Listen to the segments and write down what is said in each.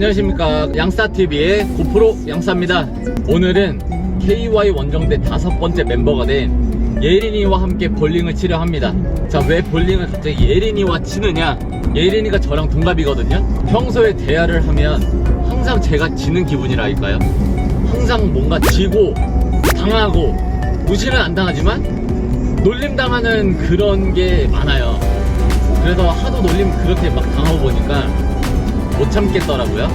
안녕하십니까. 양싸TV의 고프로 양싸입니다. 오늘은 KY 원정대 다섯 번째 멤버가 된 예린이와 함께 볼링을 치려 합니다. 자 왜 볼링을 갑자기 예린이와 치느냐? 예린이가 저랑 동갑이거든요. 평소에 대화를 하면 항상 제가 지는 기분이랄까요? 항상 뭔가 지고 당하고 무시는 안 당하지만 놀림 당하는 그런 게 많아요. 그래서 하도 놀림 그렇게 막 당하고 보니까 못 참겠더라고요.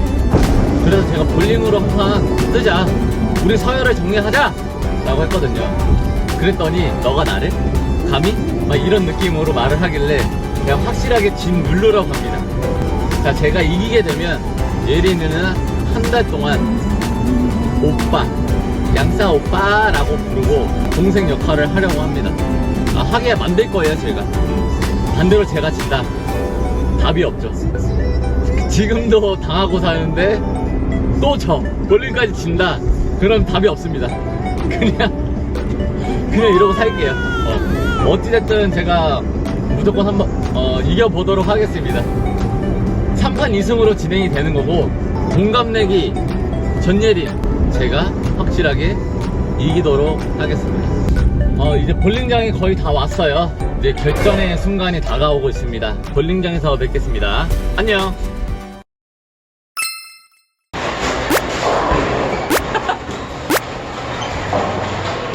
그래서 제가 볼링으로 한판 뜨자. 우리 서열을 정리하자! 라고 했거든요. 그랬더니 너가 나를? 감히? 막 이런 느낌으로 말을 하길래 그냥 확실하게 진 누르라고 합니다. 자, 제가 이기게 되면 예린이는 한 달 동안 오빠, 양싸 오빠라고 부르고 동생 역할을 하려고 합니다. 아, 하게 만들 거예요, 제가. 반대로 제가 진다. 답이 없죠. 지금도 당하고 사는데 또 져. 볼링까지 진다. 그럼 답이 없습니다. 그냥 그냥 이러고 살게요. 어. 어찌됐든 제가 무조건 한번 어, 이겨보도록 하겠습니다. 3판 2승으로 진행이 되는 거고 공감내기 전예린 제가 확실하게 이기도록 하겠습니다. 어, 이제 볼링장이 거의 다 왔어요. 이제 결전의 순간이 다가오고 있습니다. 볼링장에서 뵙겠습니다. 안녕.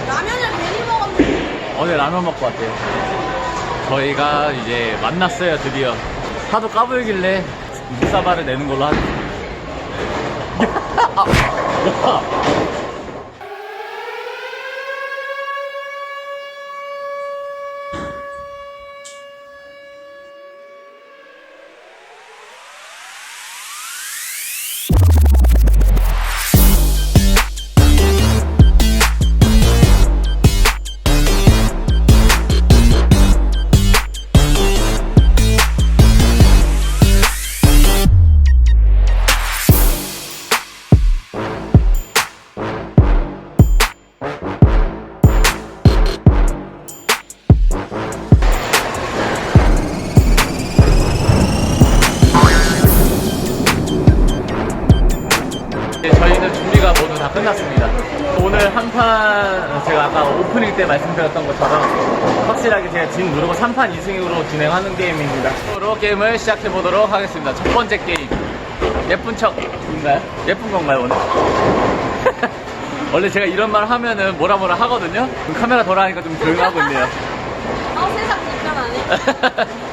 라면을 괜히 먹었는데 어제 라면 먹고 왔대요. 저희가 이제 만났어요, 드디어. 하도 까불길래 묵사발을 내는 걸로. 아, 야. 네, 저희는 준비가 모두 다 끝났습니다. 오늘 한판 제가 아까 오프닝 때 말씀드렸던 것처럼 확실하게 제가 진 누르고 3판 2승으로 진행하는 게임입니다. 으로 게임을 시작해 보도록 하겠습니다. 첫 번째 게임 예쁜 척인가요? 예쁜 건가요 오늘? 원래 제가 이런 말 하면은 뭐라 뭐라 하거든요. 카메라 돌아가니까 좀 조용하고 있네요. 아 세상 불편하네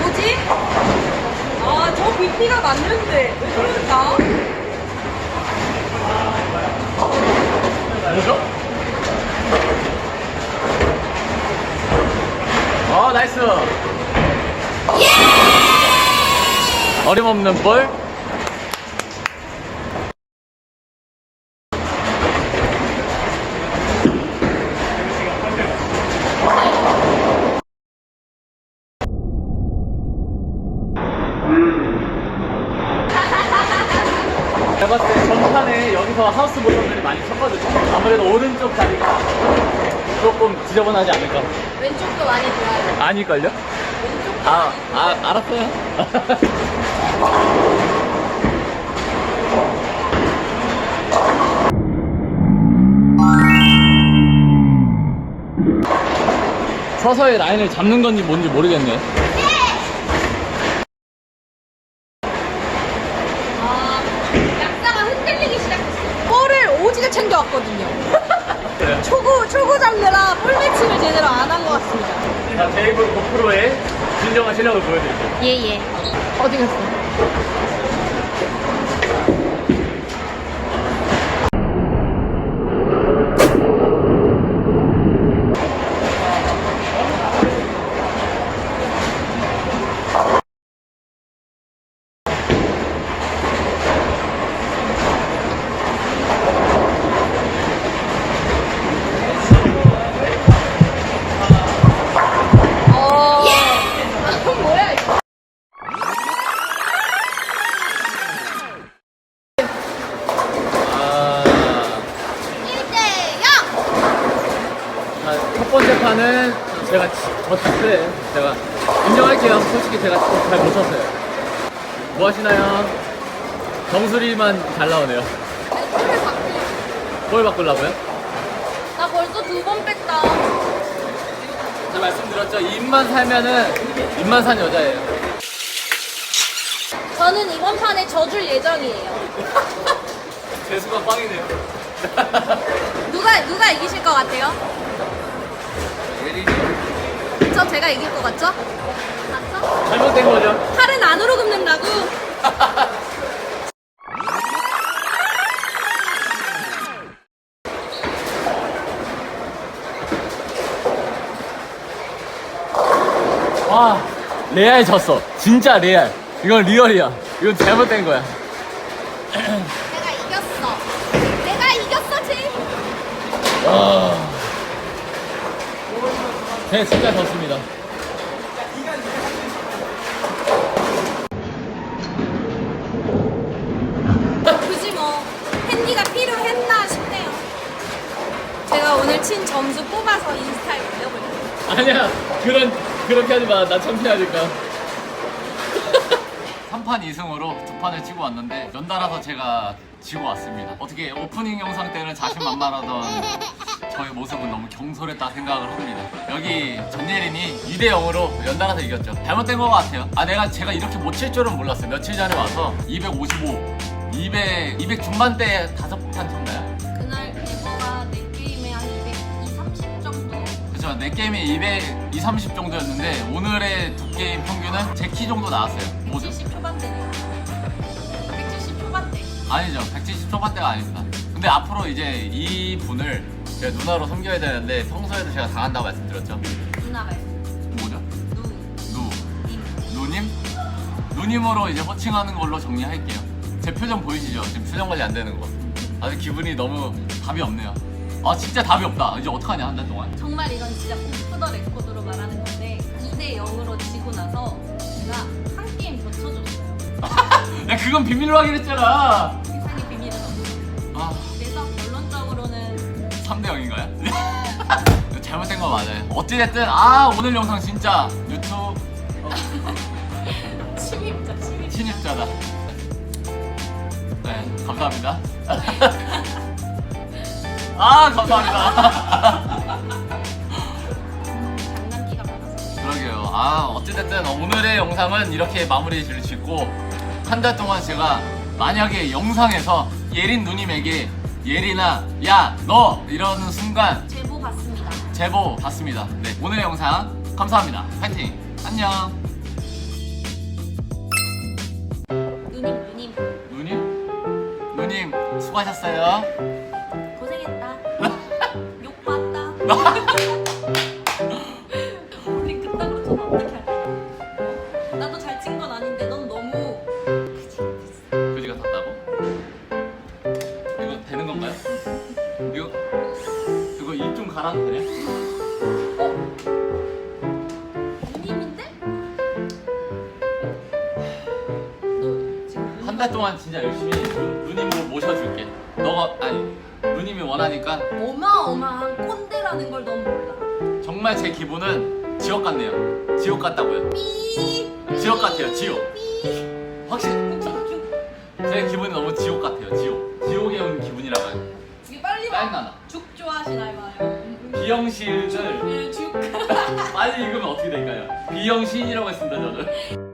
뭐지? 아 저 BP가 맞는데 왜 그럴까? 뭐죠? 어 나이스 어림없는 볼 제가 봤을 때 전판에 여기서 하우스 모션들이 많이 쳤거든요. 아무래도 오른쪽 자리가 조금 지저분하지 않을까. 왼쪽도 많이 좋아요. 아닐걸요? 아, 아 알았어요. 서서히 라인을 잡는 건지 뭔지 모르겠네 아 약사가 흔들리기 시작했어요 볼을 오지게 챙겨 왔거든요? 초구 초구 잡느라 볼 매칭을 제대로 안 한 것 같습니다 자 테이블 고프로의 진정한 실력을 보여드릴게요 예 예 어디 갔어? 저 닥터예요. 제가 인정할게요. 솔직히 제가 잘 못 쳤어요. 뭐 하시나요? 정수리만 잘 나오네요. 꿀을 바꾸. 뭘 바꾸려고요? 나 벌써 두 번 뺐다. 제가 말씀드렸죠. 입만 살면은 입만 산 여자예요. 저는 이번 판에 져줄 예정이에요. 재수가 빵이네요. 누가 누가 이기실 것 같아요? 예린이 저 제가 이길 것 같죠? 맞죠? 잘못된 거죠? 팔은 안으로 굽는다고. 와 레알 졌어. 진짜 레알. 이건 리얼이야. 이건 잘못된 거야. 내가 이겼어. 내가 이겼어, 지. 와. 네, 진짜 졌습니다. 굳이 뭐 팬디가 필요했나 싶네요. 제가 오늘 친 점수 뽑아서 인스타에 올려볼게요. 아니야 그런 그렇게 하지 마. 나 창피하니까. 3판 2승으로 두 판을 치고 왔는데 연달아서 제가 지고 왔습니다. 어떻게 오프닝 영상 때는 자신만만하던 저의 모습은 너무 경솔했다 생각을 합니다. 여기 전예린이 2대 0으로 연달아서 이겼죠. 잘못된 것 같아요. 아 내가 제가 이렇게 못 칠 줄은 몰랐어요. 며칠 전에 와서 255, 200, 200 중반대 다섯 판 쳤나요? 그날 대버가 내 게임에 한 200, 30 정도. 그렇죠. 내 게임이 200, 2, 30 정도였는데 오늘의 두 게임 평균은 제 키 정도 나왔어요. 모두. 170 초반대네요. 170 초반대. 아니죠. 170 초반대가 아닙니다. 근데 앞으로 이제 이 분을 제가 누나로 섬겨야 되는데 평소에도 제가 당한다고 말씀드렸죠. 누나 말씀. 뭐죠? 누. 누. 님. 누님? 누님으로 이제 호칭하는 걸로 정리할게요. 제 표정 보이시죠? 지금 표정 관리 안 되는 거. 아주 기분이 너무 답이 없네요. 아 진짜 답이 없다. 이제 어떡하냐 한 달 동안. 정말 이건 진짜 오프 더 레코드로 말하는 건데 2대 0으로 지고 나서 제가 한 게임 더 쳐줬어요. 야 그건 비밀로 하기로 했잖아. 세상에 비밀은 없어요. 아 3대 0인가요? 잘못된 거 맞아요. 어찌됐든 아 오늘 영상 진짜 유튜브 어, 침입자 침입자. 신입자다. 네 감사합니다. 아 감사합니다. 장난기가 많아서. 그러게요. 아 어찌됐든 오늘의 영상은 이렇게 마무리 를 짓고 한 달 동안 제가 만약에 영상에서 예린 누님에게 예린아 야너 이러는 순간 제보 받습니다. 제보 받습니다. 네 오늘 영상 감사합니다. 파이팅 안녕 누님 누님 누님 누님 수고하셨어요. 고생했다. 욕 봤다. 우리 그따구로 전 어떻게 할까? 나도 잘 한달 동안 진짜 열심히 누, 누님으로 모셔줄게. 너가 아니 누님이 원하니까 어마어마한 꼰대라는 걸넌 몰라. 정말 제 기분은 지옥 같네요. 지옥 같다고요. 삐. 지옥 같아요. 지옥. 삐. 확실히 죽. 제 기분이 너무 지옥 같아요. 지옥. 지옥에 온 기분이라고 해요. 이게 빨리 짜증나나. 죽 좋아하시나요? 봐요. 비영신을 예, 죽. 빨리 읽으면 어떻게 될까요? 비영신이라고 했습니다 저는.